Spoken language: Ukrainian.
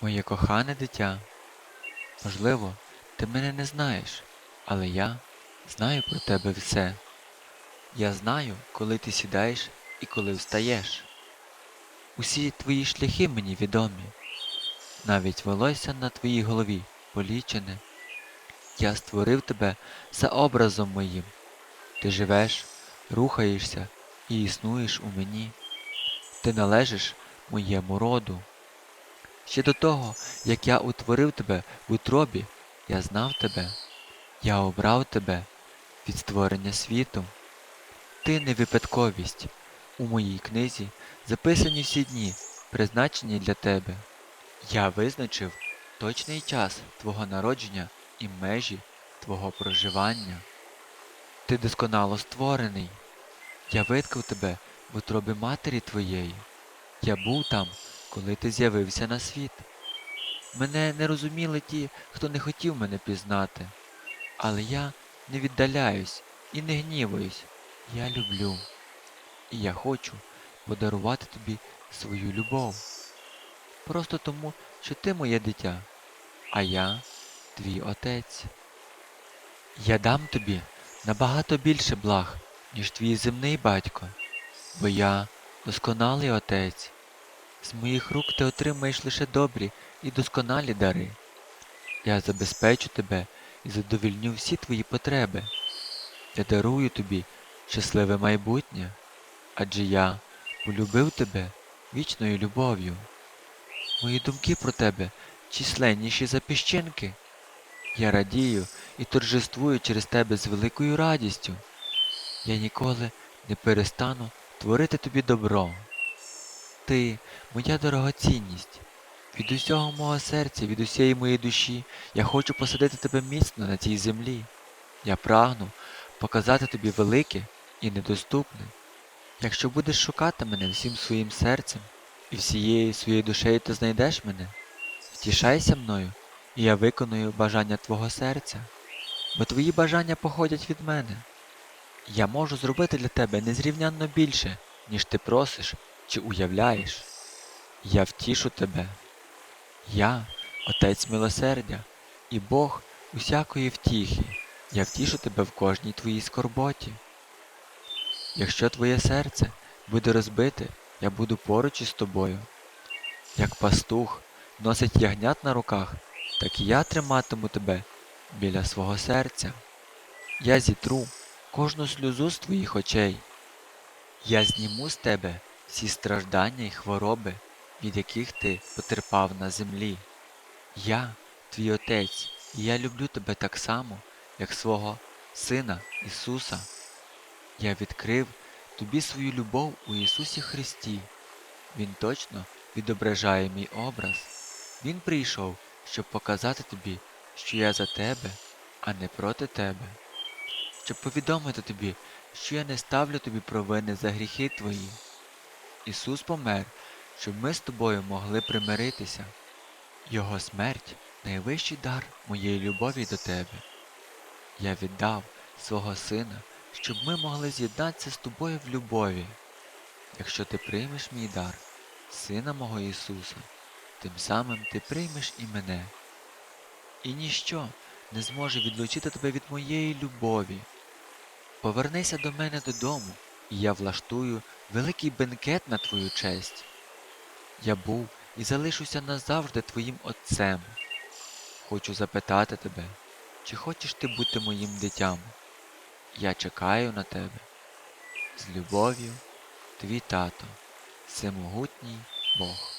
Моє кохане дитя, можливо, ти мене не знаєш, але я знаю про тебе все. Я знаю, коли ти сідаєш і коли встаєш. Усі твої шляхи мені відомі, навіть волосся на твоїй голові полічене. Я створив тебе за образом моїм. Ти живеш, рухаєшся і існуєш у мені. Ти належиш моєму роду. Ще до того, як я утворив тебе в утробі, я знав тебе, я обрав тебе від створення світу. Ти не випадковість. У моїй книзі записані всі дні, призначені для тебе. Я визначив точний час твого народження і межі твого проживання. Ти досконало створений. Я виткав тебе в утробі матері твоєї. Я був там, коли ти з'явився на світ. Мене не розуміли ті, хто не хотів мене пізнати. Але я не віддаляюсь і не гніваюсь. Я люблю. І я хочу подарувати тобі свою любов. Просто тому, що ти моє дитя, а я твій отець. Я дам тобі набагато більше благ, ніж твій земний батько, бо я досконалий отець. З моїх рук ти отримаєш лише добрі і досконалі дари. Я забезпечу тебе і задовільню всі твої потреби. Я дарую тобі щасливе майбутнє, адже я полюбив тебе вічною любов'ю. Мої думки про тебе численніші за піщинки. Я радію і торжествую через тебе з великою радістю. Я ніколи не перестану творити тобі добро. Ти моя дорогоцінність. Від усього мого серця, від усієї моєї душі я хочу посадити тебе міцно на цій землі. Я прагну показати тобі велике і недоступне. Якщо будеш шукати мене всім своїм серцем і всією своєю душею ти знайдеш мене, втішайся мною, і я виконую бажання твого серця, бо твої бажання походять від мене. Я можу зробити для тебе незрівнянно більше, ніж ти просиш чи уявляєш. Я втішу тебе. Я Отець милосердя і Бог усякої втіхи. Я втішу тебе в кожній твоїй скорботі. Якщо твоє серце буде розбите, я буду поруч із тобою. Як пастух носить ягнят на руках, так і я триматиму тебе біля свого серця. Я зітру кожну сльозу з твоїх очей. Я зніму з тебе всі страждання і хвороби, від яких ти потерпав на землі. Я твій Отець, і я люблю тебе так само, як свого Сина Ісуса. Я відкрив тобі свою любов у Ісусі Христі. Він точно відображає мій образ. Він прийшов, щоб показати тобі, що я за тебе, а не проти тебе, щоб повідомити тобі, що я не ставлю тобі провини за гріхи твої. Ісус помер, щоб ми з тобою могли примиритися. Його смерть найвищий дар моєї любові до тебе. Я віддав свого сина, щоб ми могли з'єднатися з тобою в любові. Якщо ти приймеш мій дар, Сина мого Ісуса, тим самим ти приймеш і мене. І ніщо не зможе відлучити тебе від моєї любові. Повернися до мене додому, і я влаштую великий бенкет на твою честь. Я був і залишуся назавжди твоїм отцем. Хочу запитати тебе, чи хочеш ти бути моїм дитям? Я чекаю на тебе. З любов'ю, твій тато, всемогутній Бог.